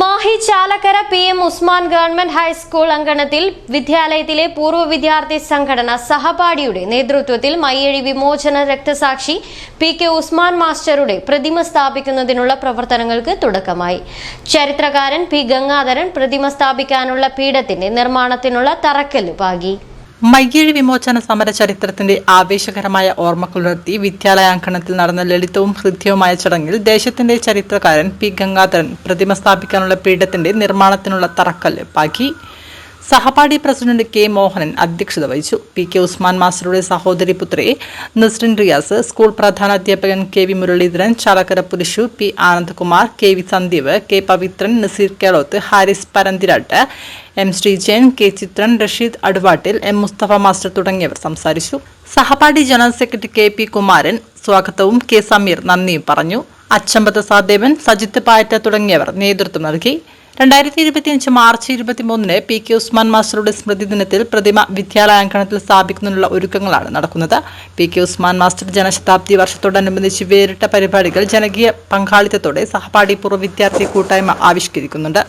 Mahe Chalakkara P M Usman government high school അങ്കണത്തിൽ വിദ്യാലയത്തിലെ പൂർവ വിദ്യാർത്ഥി സംഘടന സഹപാഠിയുടെ നേതൃത്വത്തിൽ മയ്യഴി വിമോചന രക്തസാക്ഷി പി കെ ഉസ്മാൻ മാസ്റ്ററുടെ പ്രതിമ സ്ഥാപിക്കുന്നതിനുള്ള പ്രവർത്തനങ്ങൾക്ക് തുടക്കമായി. ചരിത്രകാരൻ പി ഗംഗാധരൻ പ്രതിമ സ്ഥാപിക്കാനുള്ള പീഠത്തിന്റെ നിർമ്മാണത്തിനുള്ള തറക്കല്ല് പാകി. മയ്യഴി വിമോചന സമര ചരിത്രത്തിന്റെ ആവേശകരമായ ഓർമ്മകളുണർത്തി വിദ്യാലയാങ്കണത്തിൽ നടന്ന ലളിതവും ഹൃദ്യവുമായ ചടങ്ങിൽ ദേശത്തിന്റെ ചരിത്രകാരൻ പി ഗംഗാധരൻ പ്രതിമ സ്ഥാപിക്കാനുള്ള പീഠത്തിന്റെ നിർമ്മാണത്തിനുള്ള തറക്കല്ല് പാകി. സഹപാഠി പ്രസിഡന്റ് കെ മോഹനൻ അധ്യക്ഷത വഹിച്ചു. പി കെ ഉസ്മാൻ മാസ്റ്ററുടെ സഹോദരി പുത്രി Nasrin Riyas school പ്രധാനാധ്യാപകൻ K V Muraleedharan Chalakkara Purushu P Anandkumar K V Sandeep K Pavithran Naseer Keloth Haris Paranthirat M Sreejayan K Chithran Rasheed Aduvattil M Musthafa master തുടങ്ങിയവർ സംസാരിച്ചു. സഹപാഠി general secretary K P Kumaran സ്വാഗതവും K Sameer നന്ദിയും പറഞ്ഞു. അച്ചമ്പത്ത് സാദേവൻ സജിത്ത് പായറ്റ തുടങ്ങിയവർ നേതൃത്വം നൽകി. രണ്ടായിരത്തി ഇരുപത്തിയഞ്ച് മാർച്ച് ഇരുപത്തിമൂന്നിന് പി കെ ഉസ്മാൻ മാസ്റ്ററുടെ സ്മൃതി ദിനത്തിൽ പ്രതിമ വിദ്യാലയാങ്കണത്തിൽ സ്ഥാപിക്കുന്നതിനുള്ള ഒരുക്കങ്ങളാണ് നടക്കുന്നത്. പി കെ ഉസ്മാൻ മാസ്റ്റർ ജനശതാബ്ദി വർഷത്തോടനുബന്ധിച്ച് വേറിട്ട പരിപാടികൾ ജനകീയ പങ്കാളിത്തത്തോടെ സഹപാഠി പൂർവ വിദ്യാർത്ഥി കൂട്ടായ്മ ആവിഷ്കരിക്കുന്നുണ്ട്.